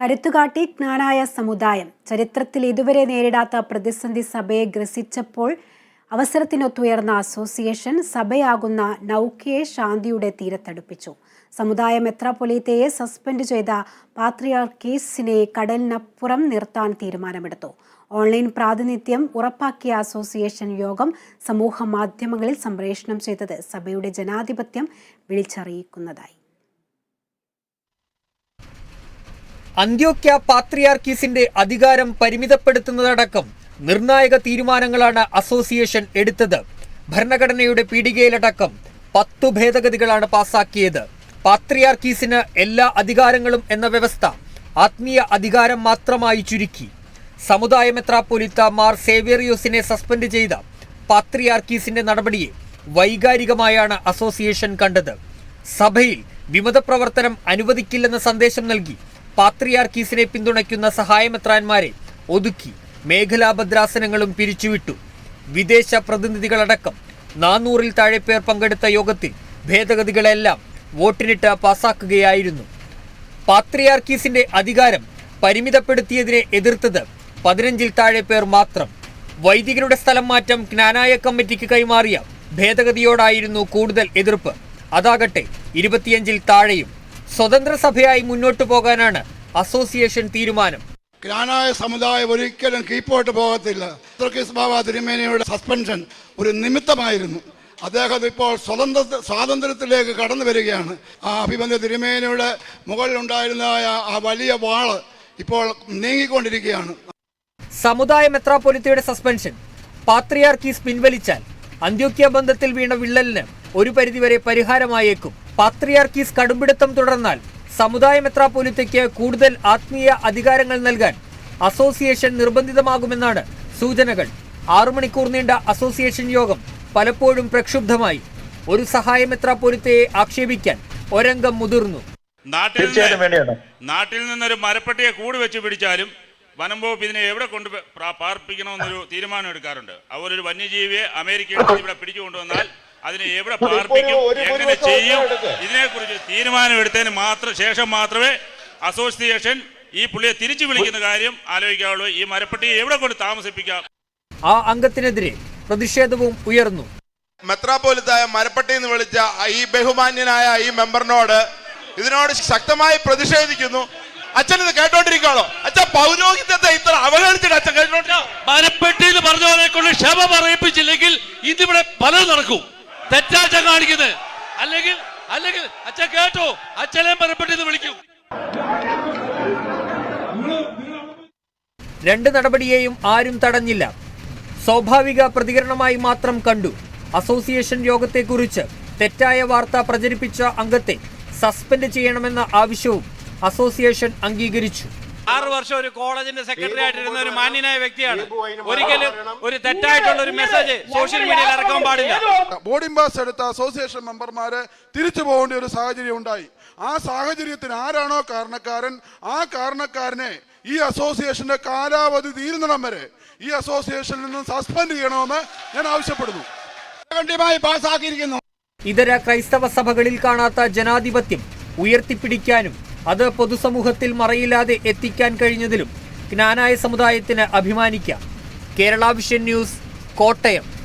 കരുത്തുകാട്ടി ജ്ഞാനായ സമുദായം ചരിത്രത്തിൽ ഇതുവരെ നേരിടാത്ത പ്രതിസന്ധി സഭയെ ഗ്രസിച്ചപ്പോൾ അവസരത്തിനൊത്തുയർന്ന അസോസിയേഷൻ സഭയാകുന്ന നൗക്കിയെ ശാന്തിയുടെ തീരത്തടുപ്പിച്ചു. സമുദായ മെത്രാപൊലീത്തയെ സസ്പെൻഡ് ചെയ്ത പാത്രിയാർക്കീസിനെ കടലിനപ്പുറം നിർത്താൻ തീരുമാനമെടുത്തു. ഓൺലൈൻ പ്രാതിനിധ്യം ഉറപ്പാക്കിയ അസോസിയേഷൻ യോഗം സമൂഹ മാധ്യമങ്ങളിൽ സംപ്രേഷണം ചെയ്തത് സഭയുടെ ജനാധിപത്യം വിളിച്ചറിയിക്കുന്നതായി. അന്ത്യോക്യ പാത്രിയാർക്കീസിന്റെ അധികാരം പരിമിതപ്പെടുത്തുന്നതടക്കം നിർണായക തീരുമാനങ്ങളാണ് അസോസിയേഷൻ എടുത്തത്. ഭരണഘടനയുടെ പീഠികയിലടക്കം പത്തു ഭേദഗതികളാണ് പാസാക്കിയത്. പാത്രിയാർക്കീസിന് എല്ലാ അധികാരങ്ങളും എന്ന വ്യവസ്ഥ ആത്മീയ അധികാരം മാത്രമായി ചുരുക്കി. സമുദായ മെത്രാപ്പൊലിത്ത മാർ സേവേറിയോസിനെ സസ്പെൻഡ് ചെയ്ത പാത്രിയാർക്കീസിന്റെ നടപടിയെ വൈകാരികമായാണ് അസോസിയേഷൻ കണ്ടത്. സഭയിൽ വിമത പ്രവർത്തനം അനുവദിക്കില്ലെന്ന സന്ദേശം നൽകി. പാത്രിയാർക്കീസിനെ പിന്തുണയ്ക്കുന്ന സഹായമെത്രാന്മാരെ ഒതുക്കി മേഖലാ ഭദ്രാസനങ്ങളും പിരിച്ചുവിട്ടു. വിദേശ പ്രതിനിധികളടക്കം നാനൂറിൽ താഴെ പേർ പങ്കെടുത്ത യോഗത്തിൽ ഭേദഗതികളെല്ലാം വോട്ടിനിട്ട് പാസാക്കുകയായിരുന്നു. പാത്രിയാർക്കീസിന്റെ അധികാരം പരിമിതപ്പെടുത്തിയതിനെ എതിർത്തത് പതിനഞ്ചിൽ താഴെ പേർ മാത്രം. വൈദികരുടെ സ്ഥലം മാറ്റം ജ്ഞാനായ കമ്മിറ്റിക്ക് കൈമാറിയ ഭേദഗതിയോടായിരുന്നു കൂടുതൽ എതിർപ്പ്. അതാകട്ടെ ഇരുപത്തിയഞ്ചിൽ താഴെയും സ്വതന്ത്ര സഭയായി മുന്നോട്ടു പോകാനാണ് അസോസിയേഷൻ തീരുമാനം. ഗ്രാനായ സമുദായം ഒരിക്കലും കീപ്പോട്ട് പോകത്തില്ല. തുർക്കിസ് ബാബ തിരുമേനിയുടെ സസ്പെൻഷൻ ഒരു നിമിത്തമായിരുന്നു. അദ്ദേഹം ഇപ്പോൾ സ്വതന്ത്ര സ്വാതന്ത്ര്യത്തിലേക്ക് കടന്നു വരികയാണ്. ആ അഭിബന്ധ തിരുമേനിയുടെ മുകളിലുണ്ടായിരുന്ന ആ വലിയ വാൾ ഇപ്പോൾ നീങ്ങിക്കൊണ്ടിരിക്കുകയാണ്. സമുദായ മെത്രാപൊലിത്തയുടെ സസ്പെൻഷൻ. പാത്രിയാർക്കീസ് പിൻവലിച്ചാൽ അന്ത്യോക്യ ബന്ധത്തിൽ വീണ വിള്ളലിന് ഒരു പരിധിവരെ പരിഹാരമായേക്കും. പാത്രിയാർക്കീസ് കടുംപിടുത്തം തുടർന്നാൽ സമുദായ മെത്രാപൊലിത്തയ്ക്ക് കൂടുതൽ ആത്മീയ അധികാരങ്ങൾ നൽകാൻ അസോസിയേഷൻ നിർബന്ധിതമാകുമെന്നാണ് സൂചനകൾ. ആറു മണിക്കൂർ നീണ്ട അസോസിയേഷൻ യോഗം പലപ്പോഴും പ്രക്ഷുബ്ധമായി. ഒരു സഹായ മെത്രാപൊലിത്തയെ ആക്ഷേപിക്കാൻ ഒരംഗം മുതിർന്നു. നാട്ടിൽ നാട്ടിൽ നിന്നൊരു മരപ്പട്ടിയെ കൂട് വെച്ച് പിടിച്ചാലും വനം വകുപ്പ് ഇതിനെ എവിടെ കൊണ്ട് പാർപ്പിക്കണമെന്നൊരു തീരുമാനം എടുക്കാറുണ്ട്. അവരൊരു വന്യജീവിയെ അമേരിക്കയിൽ നിന്ന് ഇവിടെ പിടിച്ചു കൊണ്ടുവന്നാൽ അതിനെ എവിടെ പാർപ്പിക്കും എങ്ങനെ ചെയ്യും ഇതിനെ ഇതിനെക്കുറിച്ച് തീരുമാനം എടുത്തതിന് മാത്രം ശേഷം മാത്രമേ അസോസിയേഷൻ ഈ പുള്ളിയെ തിരിച്ചു വിളിക്കുന്ന കാര്യം ആലോചിക്കാവുള്ളൂ. ഈ മരപ്പട്ടിയെ എവിടെ കൊണ്ട് താമസിപ്പിക്കാം? ആ അംഗത്തിനെതിരെ പ്രതിഷേധവും ഉയർന്നു. മെത്രാപോലിത്തായ മരപ്പട്ടി എന്ന് വിളിച്ച ഈ ബഹുമാന്യനായ ഈ മെമ്പറിനോട് ഇതിനോട് ശക്തമായി പ്രതിഷേധിക്കുന്നു. അച്ഛൻ ഇത് കേട്ടോണ്ടിരിക്കുകയാണോ? അച്ഛൻ പൗരോഹിത്യത്തെ ഇത്ര അവഗണിച്ചിട്ട് അച്ഛൻ തെറ്റാച്ച കാണിക്കുന്നത് അല്ലെങ്കിൽ അല്ലെങ്കിൽ അച്ഛ കേട്ടോ അച്ഛനെ മരപ്പെട്ടിന്ന് വിളിക്കും. രണ്ട് നടപടിയെയും ആരും തടഞ്ഞില്ല. സ്വാഭാവിക പ്രതികരണമായി മാത്രം കണ്ടു. അസോസിയേഷൻ യോഗത്തെക്കുറിച്ച് തെറ്റായ വാർത്ത പ്രചരിപ്പിച്ച അംഗത്തെ സസ്പെൻഡ് ചെയ്യണമെന്ന ആവശ്യവും അസോസിയേഷൻ അംഗീകരിച്ചു. ആറ് വർഷം ഒരു കോളേജിന്റെ സെക്രട്ടറി ആയിട്ടിരുന്ന ഒരു മാന്യനായ വ്യക്തിയാണ്. ഒരിക്കലും ഒരു തെറ്റായിട്ടുള്ള ഒരു മെസ്സേജ് സോഷ്യൽ മീഡിയയിൽ ഇറക്കാൻ പാടില്ല. ബോർഡിംഗ് പാസ് എടുത്ത അസോസിയേഷൻ മെമ്പർമാര് തിരിച്ചു പോകേണ്ട ഒരു സാഹചര്യം ഉണ്ടായി. ആ സാഹചര്യത്തിന് ആരാണോ കാരണക്കാരൻ? ആ കാരണക്കാരനെ ഈ അസോസിയേഷന്റെ കാലാവധി തീരുന്നിടം വരെ ഈ അസോസിയേഷനിൽ നിന്ന് സസ്പെൻഡ് ചെയ്യണമെന്ന് ഞാൻ ആവശ്യപ്പെടുന്നു. പാസ്സാക്കിയിരിക്കുന്നു ഇതര ക്രൈസ്തവ സഭകളിൽ കാണാത്ത ജനാധിപത്യം ഉയർത്തിപ്പിടിക്കാനും അത് പൊതുസമൂഹത്തിൽ മറയില്ലാതെ എത്തിക്കാൻ കഴിഞ്ഞതിലും ജ്ഞാനായ സമുദായത്തിന് അഭിമാനിക്കാം. Kerala vision news Kottayam.